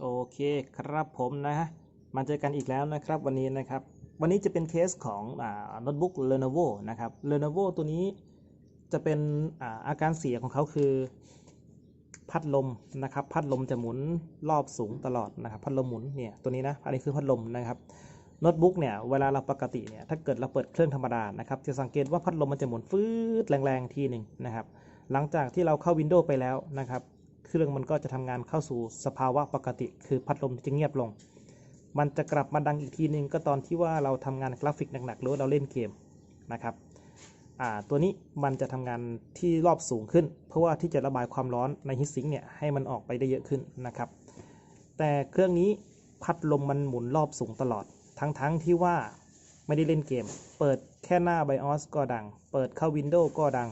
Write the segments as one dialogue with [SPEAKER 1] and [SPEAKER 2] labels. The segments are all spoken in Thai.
[SPEAKER 1] โอเคครับผมนะฮะมาเจอกันอีกแล้วนะครับวันนี้นะครับ วันนี้จะเป็นเคสของโน้ตบุ๊ก Lenovo นะครับ Lenovo ตัวนี้จะเป็นอาอาการเสียของเขาคือ พัดลมนะครับ พัดลมจะหมุนรอบสูงตลอดนะครับ พัดลมหมุนเนี่ยตัวนี้นะอันนี้คือพัดลมนะครับโน้ตบุ๊กเนี่ยเวลาเราปกติเนี่ยถ้าเกิดเราเปิดเครื่องธรรมดานะครับจะสังเกตว่าพัดลมมันจะหมุนฟืดแรงๆทีหนึ่งนะครับ หลังจากที่เราเข้า Windows ไปแล้วนะครับ รื่อง มันก็จะทำงานเข้าสู่สภาวะปกติ คือพัดลมจะเงียบลง มันจะกลับมาดังอีกทีหนึงก็ตอนที่ว่าเราทำงานกราฟิกหนักๆหรือเราเล่นเกมนะครับตัวนี้มันจะทำงานที่รอบสูงขึ้น เพื่อว่าที่จะระบายความร้อนในฮิตซิงค์เนี่ยให้มันออกไปได้เยอะขึ้นนะครับ แต่เครื่องนี้พัดลมมันหมุนรอบสูงตลอด ทั้งๆทที่ว่าไม่ได้เล่นเกม เปิดแค่หน้า BIOS ก็ดัง เปิดเข้า Windows ก็ดัง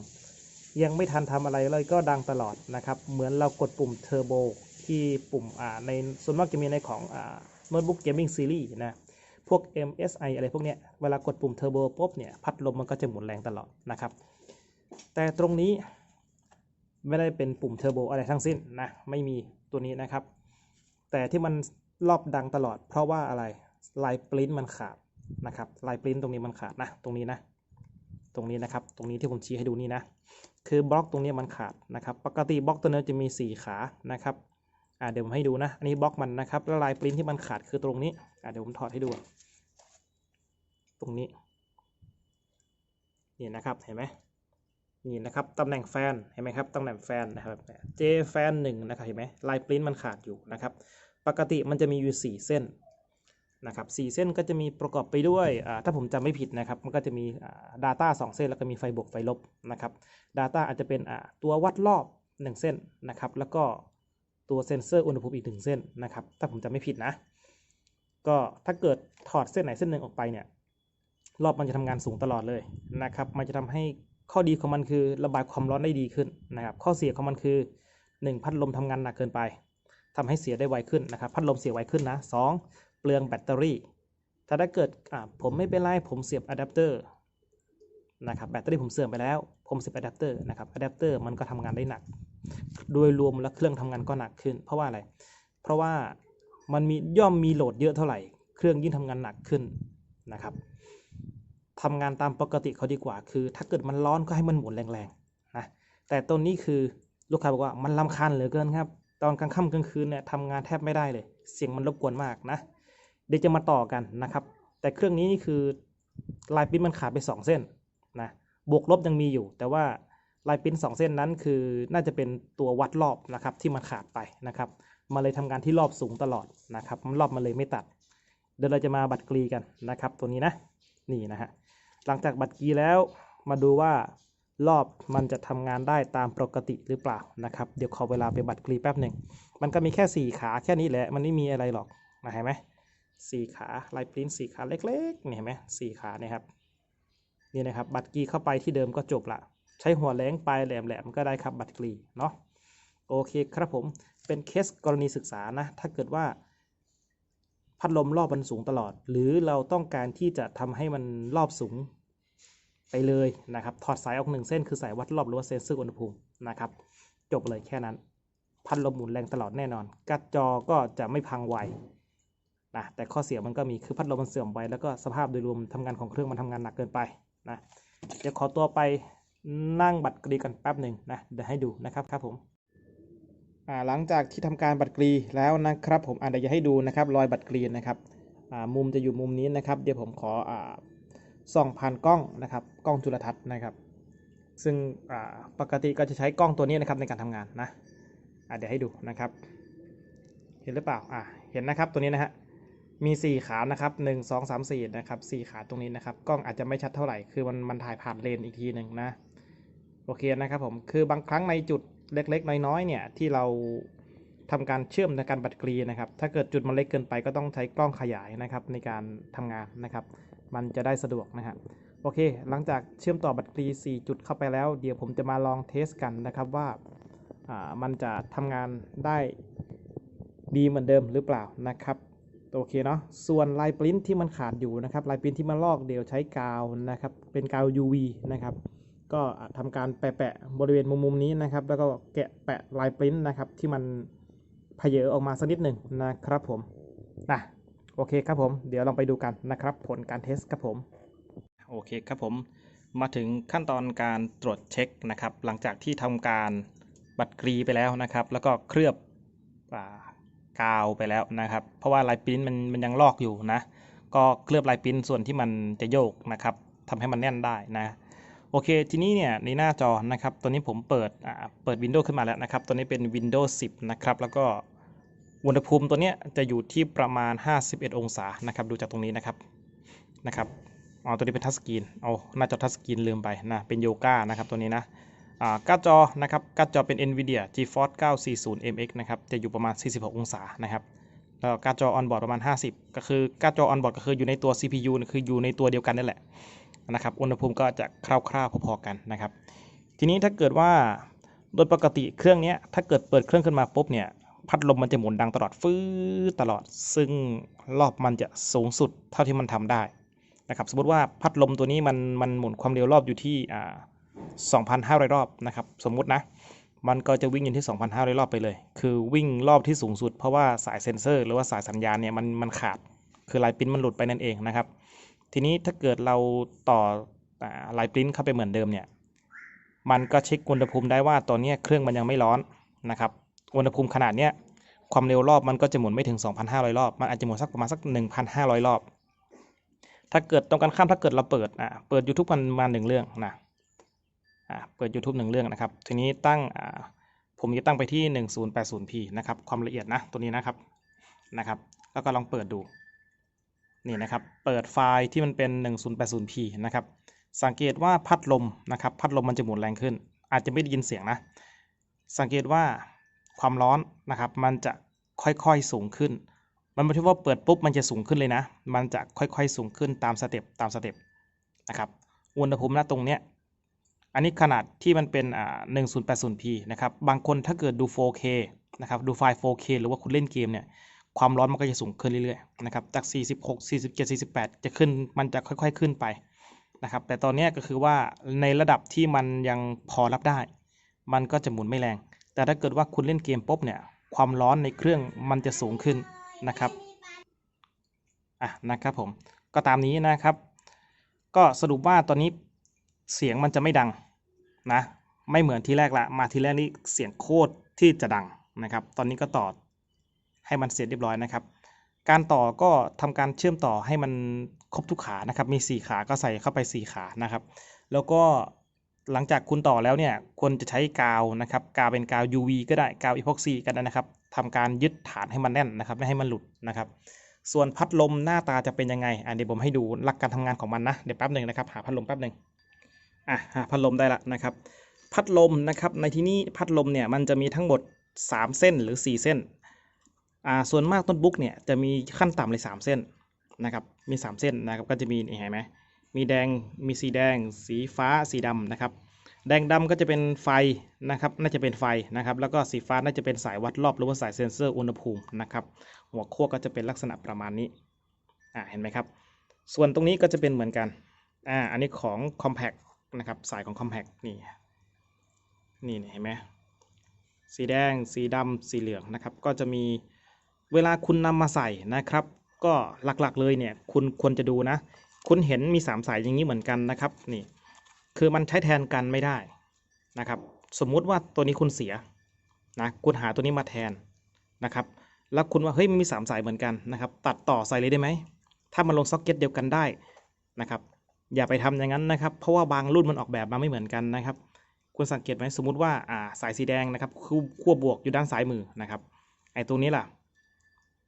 [SPEAKER 1] ยังไม่ทันทำอะไรเลยก็ดังตลอดนะครับ เหมือนเรากดปุ่มเทอร์โบที่ปุ่มอ่าในส่วนมากจะมีในของอ่าโน้ตบุ๊กเกมมิ่งซีรีส์นะพวก MSI อะไรพวกเนี้ยเวลากดปุ่มเทอร์โบปุ๊บเนี่ยพัดลมมันก็จะหมุนแรงตลอดนะครับ แต่ตรงนี้ไม่ได้เป็นปุ่มเทอร์โบอะไรทั้งสิ้นนะไม่มีตัวนี้นะครับ แต่ที่มันรอบดังตลอด เพราะว่าอะไรลายปริ้นมันขาดนะครับลายปริ้นตรงนี้มันขาดนะตรงนี้นะ ตรงนี้นะครับ ตรงนี้ที่ผมชี้ให้ดูนี่นะ คือบล็อกตรงนี้มันขาดนะครับ ปกติบล็อกตัวนี้จะมี 4 ขานะครับอ่าเดี๋ยวผมให้ดูนะ อันนี้บล็อกมันนะครับ แล้วลายปริ้นที่มันขาดคือตรงนี้อ่าเดี๋ยวผมถอดให้ดู ตรงนี้ นี่นะครับ เห็นไหมนี่นะครับตำแหน่งแฟน เห็นไหมครับ ตำแหน่งแฟนนะครับ J แฟนหนึ่งนะครับ เห็นไหมลายปริ้นมันขาดอยู่นะครับ ปกติมันจะมีอยู่ 4 เส้น นะครับสเส้นก็จะมีประกอบไปด้วย ถ้าผมจำไม่ผิดนะครับ มันก็จะมี Data 2 เส้น แล้วก็มีไฟบวกไฟลบนะครับ Data อาจจะเป็นตัววัดรอบ 1 เส้นนะครับ แล้วก็ตัวเซนเซอร์อุณหภูมิอีกหนึ่งเส้นนะครับ ถ้าผมจำไม่ผิดนะ ก็ถ้าเกิดถอดเส้นไหนเส้นหนึ่งออกไปเนี่ย รอบมันจะทำงานสูงตลอดเลยนะครับ มันจะทำให้ข้อดีของมันคือระบายความร้อนได้ดีขึ้นนะครับ ข้อเสียของมันคือ 1 พัดลมทำงานหนักเกินไปทำให้เสียได้ไวขึ้นนะครับ พัดลมเสียไวขึ้นนะสอง เปลืองแบตเตอรี่ ถ้าถ้าเกิดผมไม่เป็นไรผมเสียบอะแดปเตอร์นะครับแบตเตอรี่ผมเสื่อมไปแล้ว ผมเสียบอะแดปเตอร์นะครับอะแดปเตอร์มันก็ทำงานได้หนัก โดยรวมแล้วเครื่องทำงานก็หนักขึ้น เพราะว่าอะไร เพราะว่ามันมีย่อมมีโหลดเยอะเท่าไหร่ เครื่องยิ่งทำงานหนักขึ้นนะครับทำงานตามปกติเขาดีกว่า คือ ถ้าเกิดมันร้อนก็ให้มันหมุนแรงๆนะแต่ต้นนี้คือลูกค้าบอกว่ามันลำคาญเหลือเกินครับ ตอนกลางค่ำกลางคืนเนี่ยทำงานแทบไม่ได้เลย เสียงมันรบกวนมากนะ เดี๋ยวจะมาต่อกันนะครับ แต่เครื่องนี้นี่คือลายปิ้นมันขาดไป 2 เส้นนะบวกลบยังมีอยู่ แต่ว่าลายปิ้น2เส้นนั้นคือน่าจะเป็นตัววัดรอบนะครับที่มันขาดไปนะครับมาเลยทำงานที่รอบสูงตลอดนะครับรอบมาเลยไม่ตัด เดี๋ยวเราจะมาบัตรกรีกันนะครับ ตัวนี้นะนี่นะฮะหลังจากบัตรกรีแล้วมาดูว่ารอบมันจะทำงานได้ตามปกติหรือเปล่านะครับ เดี๋ยวขอเวลาไปบัตรกรีแป๊บหนึ่งมันก็มีแค่ 4 ขาแค่นี้แหละมันไม่มีอะไรหรอกนะเห็นไหม สี่ขาลายปริ้นสี่ขาเล็กๆนี่เห็นไหมสี่ขาเนี่ยครับนี่นะครับบัตรกีเข้าไปที่เดิมก็จบละใช้หัวแหลงปลายแหลมๆก็ได้ครับบัตรกีเนาะโอเคครับผมเป็นเคสกรณีศึกษานะถ้าเกิดว่า พัดลมรอบมันสูงตลอด หรือเราต้องการที่จะทำให้มันรอบสูงไปเลยนะครับถอดสายออกหนึ่งเส้นคือสายวัดรอบหรือว่าเซนเซอร์อุณหภูมินะครับจบเลยแค่นั้น พัดลมหมุนแรงตลอดแน่นอน กร์ดจอก็จะไม่พังไว นะแต่ข้อเสียมันก็มีคือพัดลมมันเสื่อมไวแล้วก็สภาพโดยรวมทำงานของเครื่องมันทำงานหนักเกินไปนะเดี๋ยวขอตัวไปนั่งบัตรกรีกันแป๊บหนึ่งนะเดี๋ยวให้ดูนะครับครับผมอ่าหลังจากที่ทำการบัตรกรีแล้วนะครับ ผมอ่าเดี๋ยวจะให้ดูนะครับรอยบัตรกรีนะครับอ่ามุมจะอยู่มุมนี้นะครับ เดี๋ยวผมขออ่าส่องผ่านกล้องนะครับ กล้องจุลทรรศน์นะครับ ซึ่งอ่าปกติก็จะใช้กล้องตัวนี้นะครับในการทำงานนะอ่าเดี๋ยวให้ดูนะครับ เห็นหรือเปล่าอ่าเห็นนะครับตัวนี้นะฮะ มี 4 ขานะครับ 1 2 3 4 นะครับ 4 ขาตรงนี้นะครับ กล้องอาจจะไม่ชัดเท่าไหร่ คือมันมันถ่ายผ่านเลนอีกทีหนึ่งนะ โอเคนะครับผม คือบางครั้งในจุดเล็กๆ น้อยๆ เนี่ย ที่เราทำการเชื่อมในการบัตรกรีนะครับ ถ้าเกิดจุดมันเล็กเกินไปก็ต้องใช้กล้องขยายนะครับในการทำงานนะครับ มันจะได้สะดวกนะครับโอเค หลังจากเชื่อมต่อบัตรกรี 4 จุดเข้าไปแล้ว เดี๋ยวผมจะมาลองเทสกันนะครับว่าอ่ามันจะทำงานได้ดีเหมือนเดิมหรือเปล่านะครับ โอเคเนาะส่วนลายปริ้นที่มันขาดอยู่นะครับลายปริ้นที่มันลอกเดี๋ยวใช้กาวนะครับ เป็นกาว UV นะครับก็ทำการแปะๆบริเวณมุมๆนี้นะครับ แล้วก็แกะแปะลายปริ้นนะครับ ที่มันเพเยอออกมาสักนิดหนึ่งนะครับผมนะโอเคครับผม เดี๋ยวลองไปดูกันนะครับ ผลการเทสครับผมโอเคครับผม มาถึงขั้นตอนการตรวจเช็คนะครับ หลังจากที่ทำการบัตรกรีไปแล้วนะครับ แล้วก็เคลือบอ่า กาวไปแล้วนะครับ เพราะว่าลายปิ้นมันมันยังลอกอยู่นะ ก็เคลือบลายปิ้นส่วนที่มันจะโยกนะครับทำให้มันแน่นได้นะโอเค ทีนี้เนี่ยในหน้าจอนะครับตัวนี้ผมเปิดอ่าเปิด Windows ขึ้นมาแล้วนะครับตัวนี้เป็น Windows 10 นะครับ แล้วก็อุณหภูมิตัวเนี้ยจะอยู่ที่ประมาณ 51 องศานะครับ ดูจากตรงนี้นะครับ นะครับ อ๋อ ตัวนี้เป็นทัชสกรีนเอาหน้าจอทัชสกรีนลืมไปนะ เป็นโยก้านะครับตัวนี้นะ การ์ดจอนะครับการ์ดจอเป็น NVIDIA GeForce 940 MX นะครับจะอยู่ประมาณ 46 องศานะครับแล้วการ์ดจอออนบอร์ดประมาณ 50 ก็คือการ์ดจอออนบอร์ดก็คืออยู่ในตัว CPU นะคืออยู่ในตัวเดียวกันนั่นแหละนะครับอุณหภูมิก็จะคร่าวๆพอๆกันนะครับ ทีนี้ถ้าเกิดว่าโดยปกติเครื่องนี้ถ้าเกิดเปิดเครื่องขึ้นมาปุ๊บเนี่ยพัดลมมันจะหมุนดังตลอดฟื้อตลอด ซึ่งรอบมันจะสูงสุดเท่าที่มันทำได้นะครับสมมติว่าพัดลมตัวนี้มันมันหมุนความเร็วรอบอยู่ที่อ่า 2,500 รอบนะครับสมมุตินะ มันก็จะวิ่งอยู่ที่ 2,500 รอบไปเลย คือวิ่งรอบที่สูงสุดเพราะว่าสายเซ็นเซอร์ หรือว่าสายสัญญาณเนี่ยมันมันขาด คือลายปริ้นมันหลุดไปนั่นเองนะครับ ทีนี้ถ้าเกิดเราต่อลายปริ้นเข้าไปเหมือนเดิมเนี่ยมันก็เช็คอุณหภูมิได้ว่าตอนนี้เครื่องมันยังไม่ร้อนนะครับอุณหภูมิขนาดเนี้ยความเร็วรอบมันก็จะหมุนไม่ถึง 2,500 รอบ มันอาจจะหมุนสักประมาณสัก 1,500 รอบ ถ้าเกิดตรงกันข้ามถ้าเกิดเราเปิดอ่าเปิด YouTube มันมาหนึ่งเรื่องนะ เปิด YouTube หนึ่งเรื่องนะครับ ทีนี้ตั้งอ่าผมจะตั้งไปที่ 1080p นะครับ ความละเอียดนะ ตัวนี้นะครับ นะครับ แล้วก็ลองเปิดดู นี่นะครับ เปิดไฟล์ที่มันเป็น 1080p นะครับ สังเกตว่าพัดลมนะครับ พัดลมมันจะหมุนแรงขึ้น อาจจะไม่ได้ยินเสียงนะ สังเกตว่าความร้อนนะครับ มันจะค่อยๆสูงขึ้น มันไม่ใช่ว่าเปิดปุ๊บมันจะสูงขึ้นเลยนะ มันจะค่อยๆสูงขึ้นตามสเต็ปตามสเต็ปนะครับ อุณหภูมิณตรงเนี้ย อันนี้ขนาดที่มันเป็นอ่า 1080p นะครับ บางคนถ้าเกิดดู 4K นะครับ ดูไฟล์ 4K หรือว่าคุณเล่นเกมเนี่ย ความร้อนมันก็จะสูงขึ้นเรื่อยๆ นะครับ จาก 46 47 48 จะขึ้น มันจะค่อยๆ ขึ้นไปนะครับ แต่ตอนนี้ก็คือว่าในระดับที่มันยังพอรับได้ มันก็จะหมุนไม่แรง แต่ถ้าเกิดว่าคุณเล่นเกมปุ๊บเนี่ย ความร้อนในเครื่องมันจะสูงขึ้นนะครับ อะ นะครับผม ก็ตามนี้นะครับ ก็สรุปว่าตอนนี้ เสียงมันจะไม่ดังนะไม่เหมือนที่แรกละมาทีแรกนี่เสียงโคตรที่จะดังนะครับ ตอนนี้ก็ต่อให้มันเสร็จเรียบร้อยนะครับ การต่อก็ทำการเชื่อมต่อให้มันครบทุกขานะครับ มี 4 ขาก็ใส่เข้าไป 4 ขานะครับ แล้วก็หลังจากคุณต่อแล้วเนี่ยควรจะใช้กาวนะครับ กาวเป็นกาว UV ก็ได้กาวอีพ็อกซี่ก็ได้นะครับทำการยึดฐานให้มันแน่นนะครับ ไม่ให้มันหลุดนะครับ ส่วนพัดลมหน้าตาจะเป็นยังไงอะเดี๋ยวผมให้ดูหลักการทำงานของมันนะเดี๋ยวแป๊บหนึ่งนะครับหาพัดลมแป๊บหนึ่ง อะหาพัดลมได้ละนะครับ พัดลมนะครับในที่นี้พัดลมเนี่ยมันจะมีทั้งหมด 3 เส้นหรือ 4 เส้นอ่าส่วนมากโน้ตบุ๊กเนี่ยจะมีขั้นต่ำเลย 3 เส้นนะครับมี 3 เส้นนะครับก็จะมีเห็นไหมมีแดงมีสีแดง สีฟ้าสีดำนะครับ แดงดำก็จะเป็นไฟนะครับน่าจะเป็นไฟนะครับแล้วก็สีฟ้าน่าจะเป็นสายวัดรอบหรือว่าสายเซ็นเซอร์อุณหภูมินะครับหัวขั้วก็จะเป็นลักษณะประมาณนี้อ่าเห็นไหมครับ ส่วนตรงนี้ก็จะเป็นเหมือนกันอ่าอันนี้ของ Compact นะครับ สายของ Compact นี่นี่เห็นไหมสีแดง สีดำสีเหลืองนะครับ ก็จะมีเวลาคุณนำมาใส่นะครับ ก็หลักๆเลยเนี่ย คุณควรจะดูนะ คุณเห็นมี 3 สายอย่างนี้เหมือนกันนะครับ นี่ คือมันใช้แทนกันไม่ได้นะครับ สมมุติว่าตัวนี้คุณเสียนะคุณหาตัวนี้มาแทนนะครับ แล้วคุณว่าเฮ้ยมันมี 3 สายเหมือนกันนะครับ ตัดต่อใส่เลยได้ไหมถ้ามันลงซ็อกเก็ตเดียวกันได้นะครับ อย่าไปทำอย่างนั้นนะครับ เพราะว่าบางรุ่นมันออกแบบมาไม่เหมือนกันนะครับคุณสังเกตไหมสมมุติว่าอ่าสายสีแดงนะครับคือขั้วบวกอยู่ด้านซ้ายมือนะครับไอ้ตัวนี้ล่ะ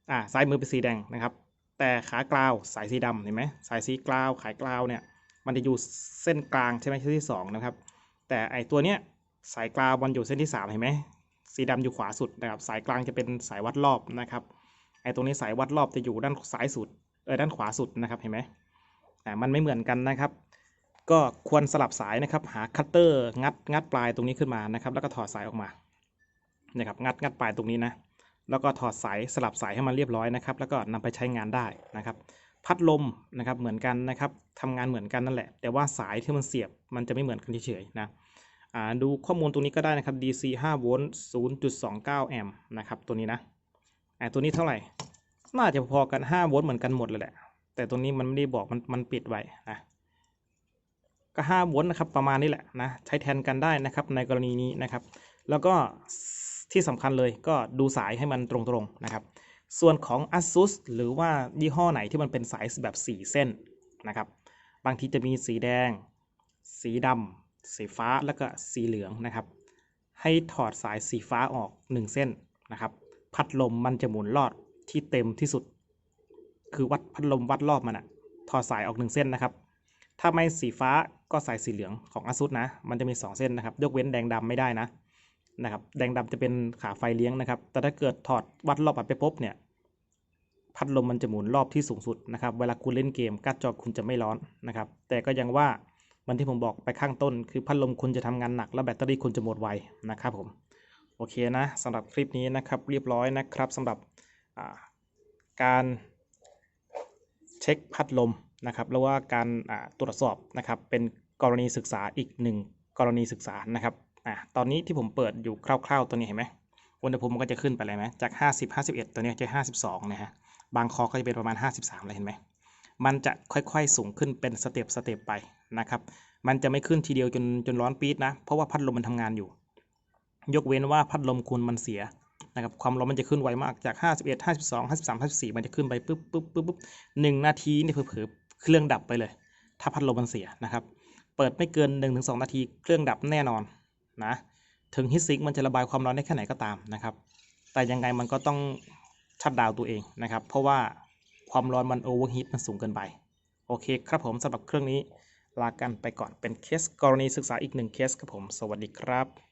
[SPEAKER 1] อ่าซ้ายมือเป็นสีแดงนะครับ แต่ขากราวสายสีดำเห็นไหมสายสีกราวขายกราวเนี่ยมันจะอยู่เส้นกลางใช่ไหมเส้นที่สองนะครับ แต่ไอตัวเนี้ยสายกราวมันอยู่เส้นที่สามเห็นไหมสีดำอยู่ขวาสุดนะครับ สายกลางจะเป็นสายวัดรอบนะครับไอตรงนี้สายวัดรอบจะอยู่ด้านซ้ายสุดเออด้านขวาสุดนะครับเห็นไหม อ่ามันไม่เหมือนกันนะครับ ก็ควรสลับสายนะครับ หาคัตเตอร์งัดงัดปลายตรงนี้ขึ้นมานะครับ แล้วก็ถอดสายออกมานะครับงัดงัดปลายตรงนี้นะ แล้วก็ถอดสายสลับสายให้มันเรียบร้อยนะครับ แล้วก็นำไปใช้งานได้นะครับ พัดลมนะครับเหมือนกันนะครับทำงานเหมือนกันนั่นแหละ แต่ว่าสายที่มันเสียบมันจะไม่เหมือนกันเฉยๆนะดูข้อมูลตรงนี้ก็ได้นะครับ DC 5โวลต์0.29 แอมป์นะครับตัวนี้นะอ่าตัวนี้เท่าไหร่ น่าจะพอกัน 5 โวลต์เหมือนกันหมดเลยแหละ แต่ตัวนี้มันไม่ได้บอกมันมันปิดไว้นะก็5โวลต์นะครับประมาณนี้แหละนะใช้แทนกันได้นะครับในกรณีนี้นะครับ แล้วก็ที่สำคัญเลยก็ดูสายให้มันตรงๆนะครับ ส่วนของ ASUS หรือว่ายี่ห้อไหนที่มันเป็นสายแบบ 4 เส้นนะครับ บางทีจะมีสีแดง สีดำสีฟ้าแล้วก็สีเหลืองนะครับ ให้ถอดสายสีฟ้าออก 1 เส้นนะครับ พัดลมมันจะหมุนรอดที่เต็มที่สุด คือวัดพัดลมวัดรอบมันอะถอดสายออก1เส้นนะครับ ถ้าไม่สีฟ้าก็สายสีเหลืองของ ASUS นะ มันจะมี 2 เส้นนะครับ ยกเว้นแดงดำไม่ได้นะนะครับ แดงดำจะเป็นขาไฟเลี้ยงนะครับ แต่ถ้าเกิดถอดวัดรอบไปปุ๊บเนี่ย พัดลมมันจะหมุนรอบที่สูงสุดนะครับ เวลาคุณเล่นเกมการ์ดจอคุณจะไม่ร้อนนะครับ แต่ก็ยังว่ามันที่ผมบอกไปข้างต้น คือพัดลมคุณจะทำงานหนักแล้วแบตเตอรี่คุณจะหมดไวนะครับผม โอเคนะสำหรับคลิปนี้นะครับเรียบร้อยนะครับสำหรับการ เช็คพัดลมนะครับแล้วว่าการตรวจสอบนะครับเป็นกรณีศึกษาอีกหนึ่งกรณีศึกษานะครับอ่าตอนนี้ที่ผมเปิดอยู่คร่าวๆ ตัวนี้เห็นไหมอุณหภูมิมันก็จะขึ้นไปเลยไหมจาก 50 51 ตัวนี้จะ 52 นะฮะบางคอก็จะเป็นประมาณ 53เลยเห็นไหมมันจะค่อยๆสูงขึ้นเป็นสเต็ปสเต็ปไปนะครับมันจะไม่ขึ้นทีเดียวจนจนร้อนปี๊ดนะเพราะว่าพัดลมมันทำงานอยู่ ยกเว้นว่าพัดลมคุณมันเสีย นะครับความร้อนมันจะขึ้นไวมากจาก 51 52 53 54 มันจะขึ้นไปปุ๊บปุ๊บปุ๊บปุ๊บหนึ่งนาทีนี่เผลอๆเครื่องดับไปเลย ถ้าพัดลมมันเสียนะครับ เปิดไม่เกิน 1-2 นาทีเครื่องดับแน่นอนนะถึงฮิตซิงมันจะระบายความร้อนได้แค่ไหนก็ตามนะครับ แต่ยังไงมันก็ต้องชัดดาวตัวเองนะครับ เพราะว่าความร้อนมันโอเวอร์ฮีทมันสูงเกินไป โอเคครับผมสำหรับเครื่องนี้ลากันไปก่อนเป็นเคสกรณีศึกษาอีกหนึ่งเคสครับผม สวัสดีครับ